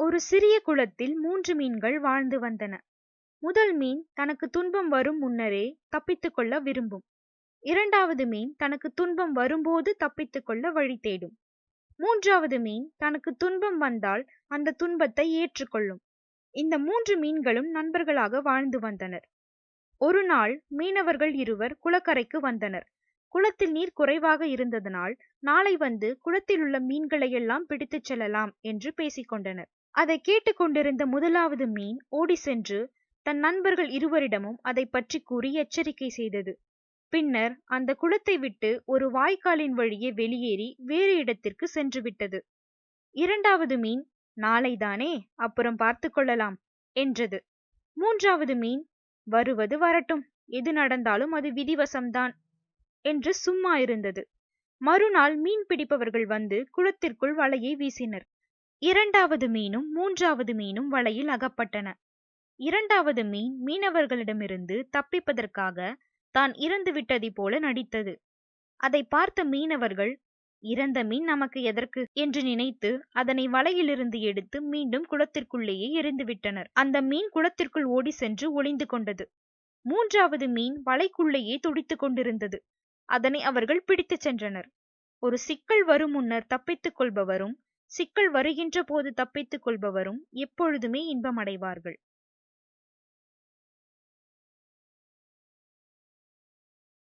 ஒரு சிறிய குளத்தில் மூன்று மீன்கள் வாழ்ந்து வந்தன. முதல் மீன் தனக்கு துன்பம் வரும் முன்னரே தப்பித்துக் கொள்ள விரும்பும். இரண்டாவது மீன் தனக்கு துன்பம் வரும்போது தப்பித்துக் கொள்ள வழி தேடும். மூன்றாவது மீன் தனக்கு துன்பம் வந்தால் அந்த துன்பத்தை ஏற்றுக்கொள்ளும். இந்த மூன்று மீன்களும் நண்பர்களாக வாழ்ந்து வந்தனர். ஒரு நாள் மீனவர்கள் இருவர் குளக்கரைக்கு வந்தனர். குளத்தில் நீர் குறைவாக இருந்ததனால் நாளை வந்து குளத்தில் உள்ள மீன்களை எல்லாம் பிடித்துச் செல்லலாம் என்று பேசிக்கொண்டனர் அதை கேட்டுக்கொண்டிருந்த முதலாவது மீன் ஓடி சென்று தன் நண்பர்கள் இருவரிடமும் அதை பற்றி கூறி எச்சரிக்கை செய்தது. பின்னர் அந்த குளத்தை விட்டு ஒரு வாய்க்காலின் வழியே வெளியேறி வேறு இடத்திற்கு சென்று விட்டது. இரண்டாவது மீன் நாளைதானே அப்புறம் பார்த்து கொள்ளலாம் என்றது. மூன்றாவது மீன் வருவது வரட்டும் எது நடந்தாலும் அது விதிவசம்தான் என்று சும்மா இருந்தது. மறுநாள் மீன் பிடிப்பவர்கள் வந்து குளத்திற்குள் வலையை வீசினர். இரண்டாவது மீனும் மூன்றாவது மீனும் வலையில் அகப்பட்டன. இரண்டாவது மீன் மீனவர்களிடமிருந்து தப்பிப்பதற்காக தான் இறந்து விட்டதை போல நடித்தது. அதை பார்த்த மீனவர்கள் இறந்த மீன் நமக்கு எதற்கு? என்று நினைத்து அதனை வலையிலிருந்து எடுத்து மீண்டும் குளத்திற்குள்ளேயே எரிந்துவிட்டனர் அந்த மீன் குளத்திற்குள் ஓடி சென்று ஒளிந்து கொண்டது. மூன்றாவது மீன் வலைக்குள்ளேயே துடித்துக் கொண்டிருந்தது. அதனை அவர்கள் பிடித்துச் சென்றனர். ஒரு சிக்கல் வரும் முன்னர் தப்பித்துக் கொள்பவரும் சிக்கல் வருகின்ற போது தப்பித்துக் கொள்பவரும் எப்பொழுதுமே இன்பமடைவார்கள்.